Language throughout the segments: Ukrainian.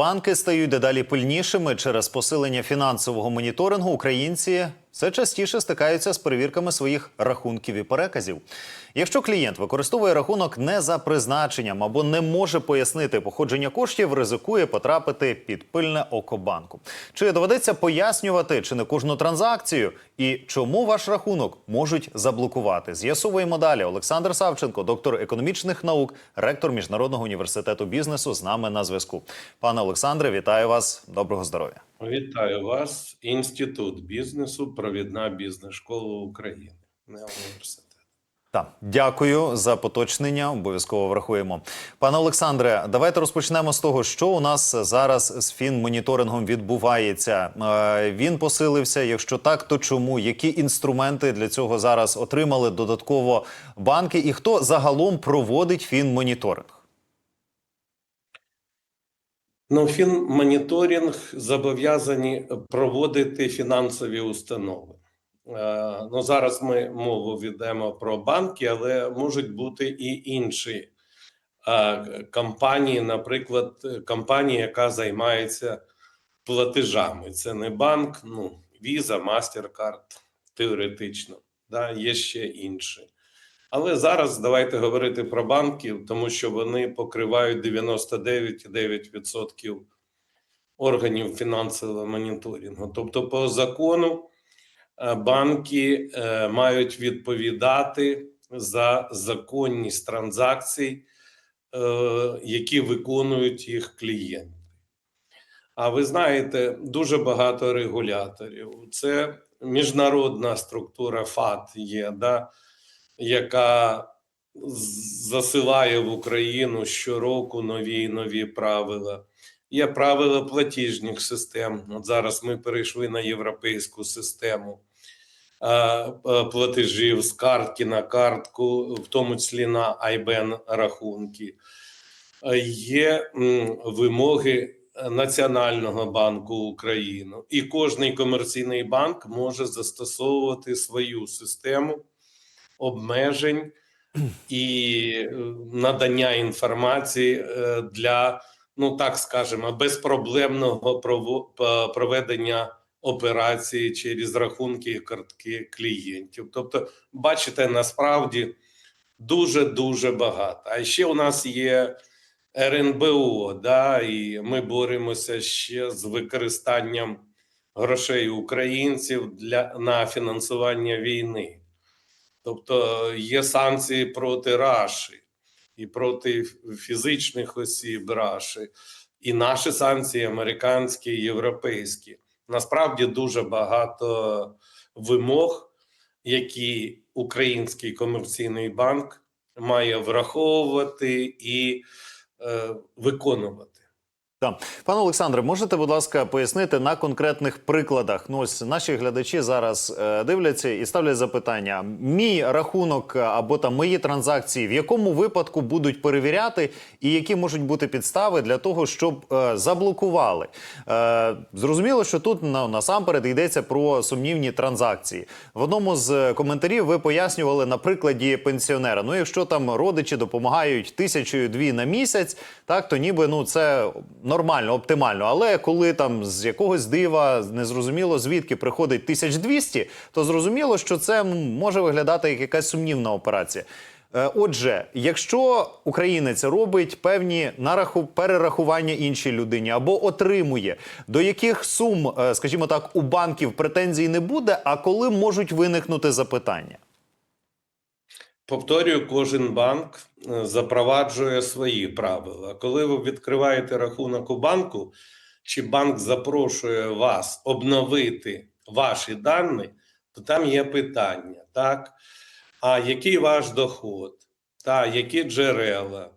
банки стають дедалі пильнішими через посилення фінансового моніторингу. Українці все частіше стикаються з перевірками своїх рахунків і переказів. Якщо клієнт використовує рахунок не за призначенням або не може пояснити походження коштів, ризикує потрапити під пильне око банку. Чи доведеться пояснювати чи не кожну транзакцію, і чому ваш рахунок можуть заблокувати? З'ясовуємо далі. Олександр Савченко, доктор економічних наук, ректор міжнародного університету бізнесу, з нами на зв'язку. Пане Олександре, вітаю вас. Доброго здоров'я. Вітаю вас, Інститут бізнесу, провідна бізнес-школа України, не університет. Так, дякую за поточнення. Обов'язково врахуємо. Пане Олександре, давайте розпочнемо з того, що у нас зараз з фінмоніторингом відбувається. Е, Він посилився. Якщо так, то чому? Які інструменти для цього зараз отримали додатково банки? І хто загалом проводить фінмоніторинг? Ну, фінмоніторинг зобов'язані проводити фінансові установи. Е, Ну, зараз ми мову ведемо про банки, але можуть бути і інші е, компанії, наприклад, компанія, яка займається платежами. Це не банк, ну, Visa, MasterCard, теоретично, да, є ще інші. Але зараз давайте говорити про банки, тому що вони покривають 99,9% органів фінансового моніторингу. Тобто, по закону е, банки е, мають відповідати за законність транзакцій, е, які виконують їх клієнти. А ви знаєте, дуже багато регуляторів. Це міжнародна структура ФАТ є, да, яка засилає в Україну щороку нові і нові правила. Є правила платіжних систем. От зараз ми перейшли на європейську систему е, е, платежів з картки на картку, в тому числі на IBAN рахунки. Е, Є вимоги Національного банку України, і кожний комерційний банк може застосовувати свою систему обмежень і е, надання інформації е, для, ну так скажемо, безпроблемного проведення операції через рахунки і картки клієнтів. Тобто, бачите, насправді дуже дуже багато. А ще у нас є РНБО, да, і ми боремося ще з використанням грошей українців для на фінансування війни. Тобто є санкції проти Раші і проти фізичних осіб Раші, і наші санкції американські, європейські. Насправді дуже багато вимог, які український комерційний банк має враховувати і е, виконувати. Так. Пане Олександре, можете, будь ласка, пояснити на конкретних прикладах? Ну, ось наші глядачі зараз е, дивляться і ставлять запитання: мій рахунок е, або там мої транзакції, в якому випадку будуть перевіряти, і які можуть бути підстави для того, щоб е, заблокували? Е, зрозуміло, що тут на, насамперед йдеться про сумнівні транзакції. В одному з коментарів ви пояснювали на прикладі пенсіонера. Ну, якщо там родичі допомагають тисячою дві на місяць, так то ніби ну це нормально, оптимально. Але коли там з якогось дива незрозуміло звідки приходить 1200, то зрозуміло, що це може виглядати як якась сумнівна операція. Е, Отже, якщо українець робить певні нараху перерахування іншій людині або отримує, до яких сум, е, скажімо так, у банків претензій не буде, а коли можуть виникнути запитання? Повторюю, кожен банк е, запроваджує свої правила. Коли ви відкриваєте рахунок у банку, чи банк запрошує вас обновити ваші дані, то там є питання, так? А який ваш доход, та які джерела?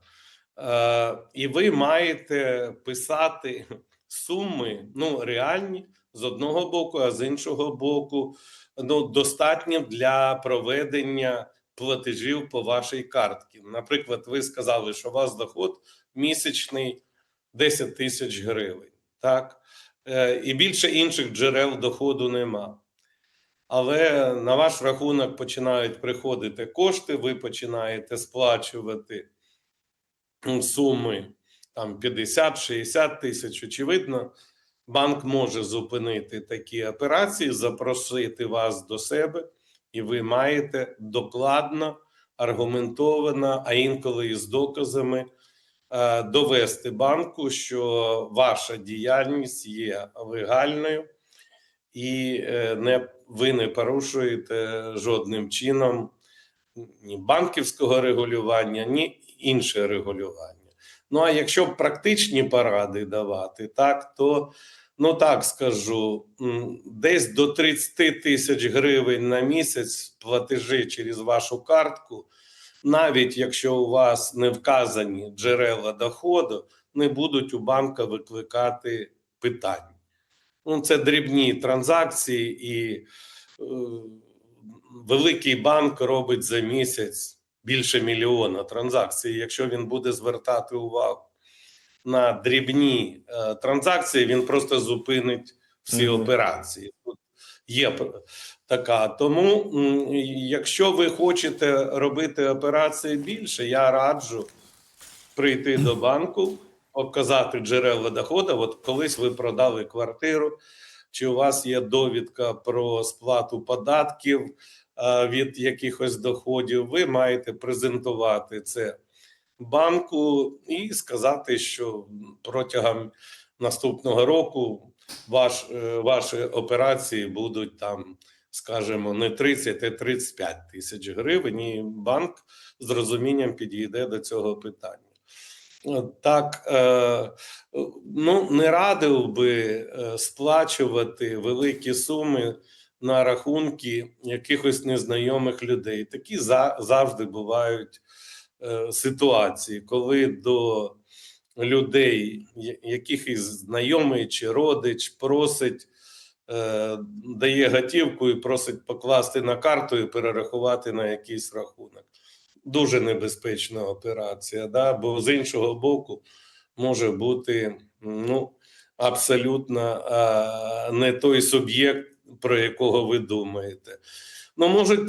Е, і ви маєте писати суми, ну, реальні з одного боку, а з іншого боку, ну, достатньо для проведення платежів по вашій картці. Наприклад, ви сказали, що у вас доход місячний 10 тисяч гривень, так? Е, І більше інших джерел доходу нема. Але на ваш рахунок починають приходити кошти, ви починаєте сплачувати суми там 50-60 тисяч. Очевидно, банк може зупинити такі операції, запросити вас до себе, і ви маєте докладно, аргументовано, а інколи і з доказами е, довести банку, що ваша діяльність є легальною, і е, не, ви не порушуєте жодним чином ні банківського регулювання, ні інше регулювання. Ну а якщо практичні поради давати, так то ну так скажу, десь до 30 тисяч гривень на місяць платежі через вашу картку, навіть якщо у вас не вказані джерела доходу, не будуть у банка викликати питань. Ну, це дрібні транзакції, і е, великий банк робить за місяць більше мільйона транзакцій. Якщо він буде звертати увагу на дрібні е, транзакції, він просто зупинить всі Мгм. операції. Тут є така. Тому, якщо ви хочете робити операції більше, я раджу прийти до банку, показати джерела доходу. От колись ви продали квартиру, чи у вас є довідка про сплату податків а, від якихось доходів, ви маєте презентувати це банку і сказати, що протягом наступного року ваш, е, ваші операції будуть там, скажімо, не 30, а 35 тисяч гривень, і банк з розумінням підійде до цього питання. Е, Так, е, ну не радив би сплачувати великі суми на рахунки якихось незнайомих людей. Такі завжди бувають ситуації, коли до людей, я- якихось знайомий чи родич просить, е, дає готівку і просить покласти на карту і перерахувати на якийсь рахунок. Дуже небезпечна операція, да? бо з іншого боку може бути ну, абсолютно е, не той суб'єкт, про якого ви думаєте. Ну, може е,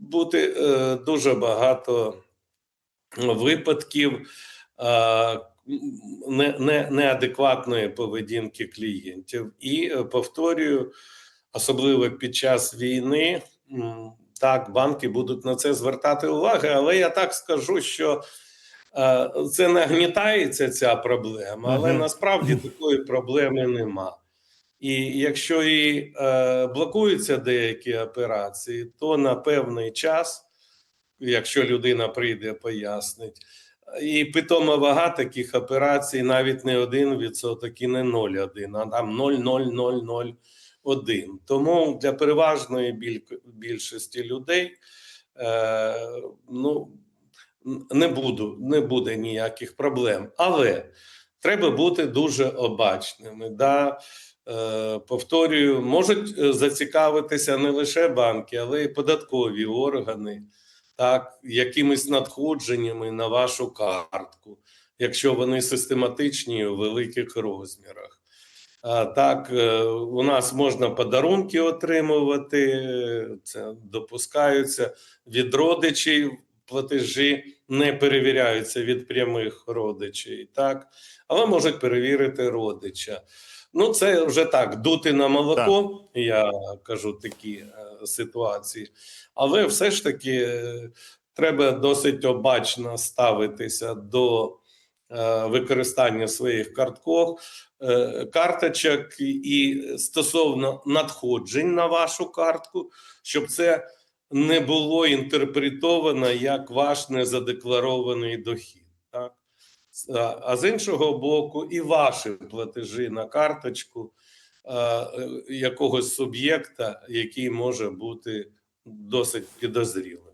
бути е, дуже багато випадків е, не, не, неадекватної поведінки клієнтів. І е, повторюю, особливо під час війни, так, банки будуть на це звертати увагу, але я так скажу, що е, це нагнітається ця проблема, але Мгм. насправді такої проблеми нема. І якщо і е, блокуються деякі операції, то на певний час, якщо людина прийде, пояснить, і питома вага таких операцій навіть не 1% і не 0,1, а там 0,0001. Тому для переважної більшості людей е, ну, не, буду, не буде ніяких проблем. Але треба бути дуже обачними. Да? Е, повторюю, можуть е, зацікавитися не лише банки, але й податкові органи, так, якимись надходженнями на вашу картку, якщо вони систематичні у великих розмірах. Так, е, у нас можна подарунки отримувати, це допускаються від родичів, платежі не перевіряються від прямих родичів, так, але можуть перевірити родича. Ну, це вже так, дути на молоко, я кажу такі е, ситуації. Але все ж таки е, треба досить обачно ставитися до е, використання своїх карткох, карточок і стосовно надходжень на вашу картку, щоб це не було інтерпретовано як ваш незадекларований дохід. А- А з іншого боку, і ваші платежі на карточку е, е, якогось суб'єкта, який може бути досить підозрілим.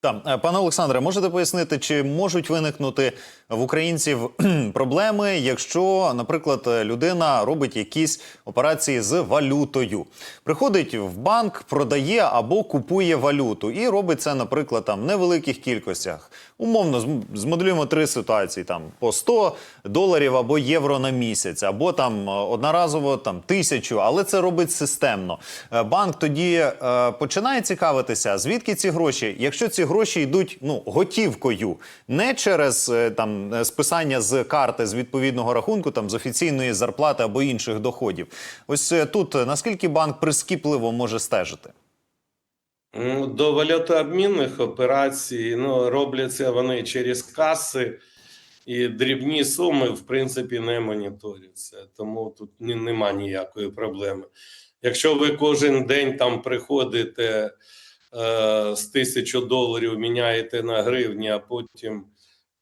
Так, Е, пане Олександре, можете пояснити, чи можуть виникнути в українців проблеми, якщо, наприклад, людина робить якісь операції з валютою, приходить в банк, продає або купує валюту і робить це, наприклад, там в невеликих кількостях. Умовно, змоделюємо три ситуації: там по 100 доларів або євро на місяць, або там е, одноразово там тисячу, але це робить системно. Е, Банк тоді е, починає цікавитися, звідки ці гроші, якщо ці гроші йдуть ну готівкою, не через е, там е, списання з карти з відповідного рахунку, там з офіційної зарплати або інших доходів. Ось е, тут наскільки банк прискіпливо може стежити? Ну, До валютообмінних операцій ну, робляться вони через каси, і дрібні суми, в принципі, не моніторяться. Тому тут нема ніякої проблеми. Якщо ви кожен день там приходите з тисячу доларів, міняєте на гривні, а потім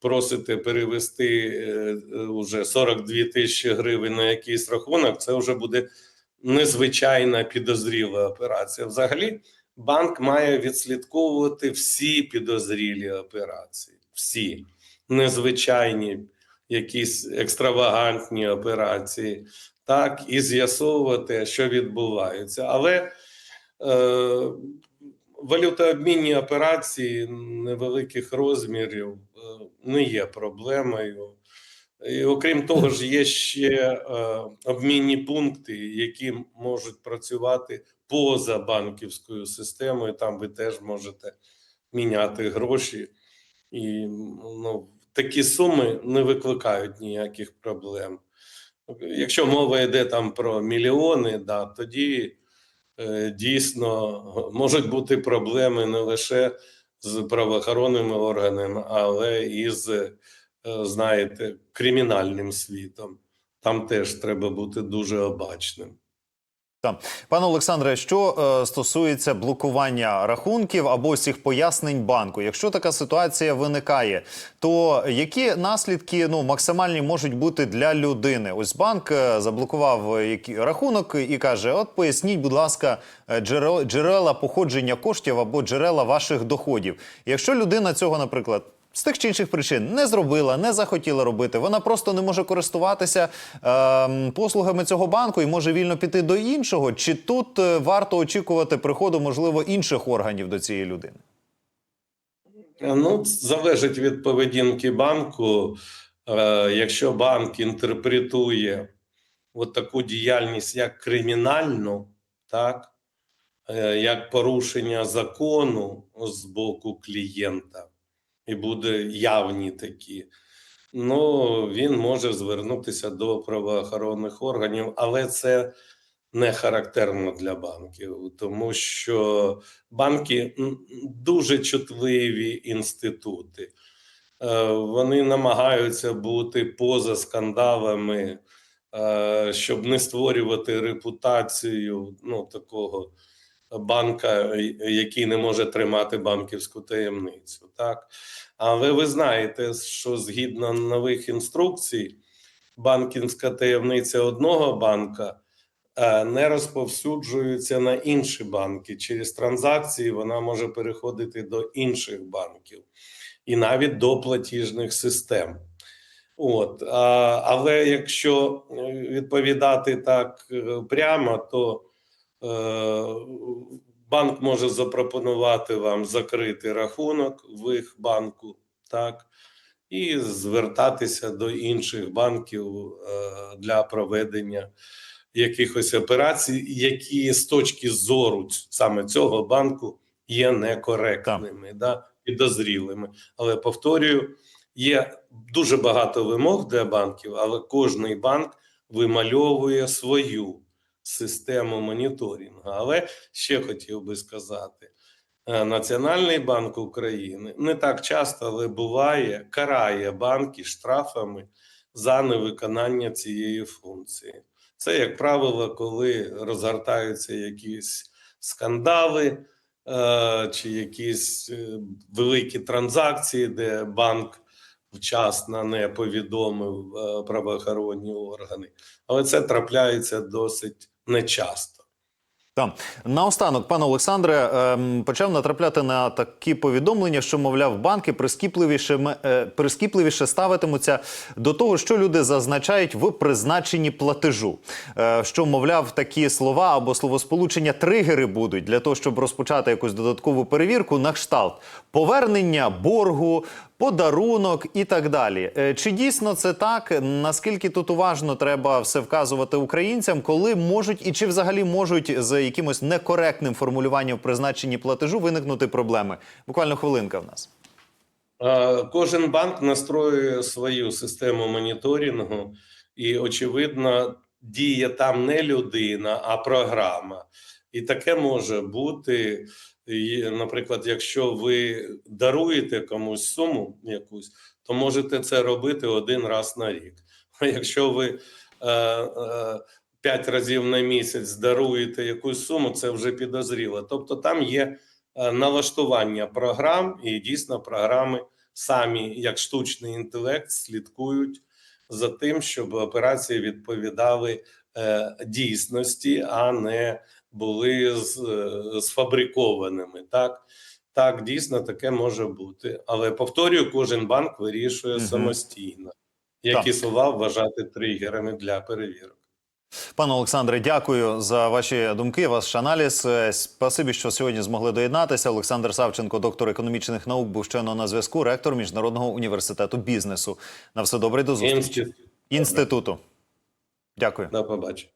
просите перевести е, е, уже 42 тисячі гривень на якийсь рахунок, це вже буде незвичайна підозріла операція. Взагалі, банк має відслідковувати всі підозрілі операції, всі незвичайні, якісь екстравагантні операції, так і з'ясовувати, що відбувається. Але е, валютообмінні операції невеликих розмірів е, не є проблемою. І окрім того ж, є ще е, обмінні пункти, які можуть працювати поза банківською системою. Там ви теж можете міняти гроші, і ну, такі суми не викликають ніяких проблем. Якщо мова йде там про мільйони, да, тоді дійсно можуть бути проблеми не лише з правоохоронними органами, але і з, е, знаєте, кримінальним світом. Там теж треба бути дуже обачним. Там, пане Олександре, що е, стосується блокування рахунків або цих пояснень банку, якщо така ситуація виникає, то які наслідки ну максимальні можуть бути для людини? Ось банк е, заблокував е, які, рахунок і каже: От поясніть, будь ласка, е, джерела походження коштів або джерела ваших доходів. Якщо людина цього, наприклад. З тих чи інших причин не зробила, не захотіла робити. Вона просто не може користуватися е, послугами цього банку і може вільно піти до іншого. Чи тут е, варто очікувати приходу, можливо, інших органів до цієї людини? Ну, залежить від поведінки банку. Е, Якщо банк інтерпретує от таку діяльність як кримінальну, так, е, як порушення закону з боку клієнта, і буде явні такі, ну він може звернутися до правоохоронних органів, але це не характерно для банків, тому що банки дуже чутливі інститути. Е, Вони намагаються бути поза скандалами, е, щоб не створювати репутацію ну, такого банка, який не може тримати банківську таємницю. Так? Але ви знаєте, що згідно нових інструкцій, банківська таємниця одного банка е, не розповсюджується на інші банки. Через транзакції вона може переходити до інших банків і навіть до платіжних систем. От, але якщо е, відповідати так е, прямо, то банк може запропонувати вам закрити рахунок в їх банку, так, і звертатися до інших банків е, для проведення якихось операцій, які з точки зору саме цього банку є некоректними, да, підозрілими. Але повторюю, є дуже багато вимог для банків, але кожний банк вимальовує свою систему моніторингу. Але ще хотів би сказати: е, Національний банк України не так часто, але буває, карає банки штрафами за невиконання цієї функції. Це, як правило, коли розгортаються якісь скандали е, чи якісь е, великі транзакції, де банк вчасно не повідомив правоохоронні органи. Але це трапляється досить нечасто. Там наостанок, пане Олександре, ем, почав натрапляти на такі повідомлення, що мовляв, банки прискіпливіше е, прискіпливіше ставитимуться до того, що люди зазначають в призначенні платежу. Е, що мовляв, такі слова або словосполучення тригери будуть для того, щоб розпочати якусь додаткову перевірку на кшталт повернення боргу, подарунок і так далі. Е, Чи дійсно це так? Наскільки тут уважно треба все вказувати українцям, коли можуть і чи взагалі можуть з якимось некоректним формулюванням в призначенні платежу виникнути проблеми? Буквально хвилинка в нас. Е, Кожен банк настроює свою систему моніторингу, і, очевидно, діє там не людина, а програма. І таке може бути. Наприклад, якщо ви даруєте комусь суму якусь, то можете це робити один раз на рік. А якщо ви е, е, п'ять разів на місяць даруєте якусь суму, це вже підозріло. Тобто там є е, налаштування програм, і дійсно програми самі, як штучний інтелект, слідкують за тим, щоб операції відповідали дійсності, а не були е, сфабрикованими. Так, так, дійсно таке може бути. Але повторюю, кожен банк вирішує Мгм. самостійно, які Так. слова вважати тригерами для перевірок. Пане Олександре, дякую за ваші думки, ваш аналіз. Е, Спасибі, що сьогодні змогли доєднатися. Олександр Савченко, доктор економічних наук, був щойно на зв'язку, ректор Міжнародного університету бізнесу. На все добре, до зустрічі. Інститут. Інституту. Дякую. До побачення.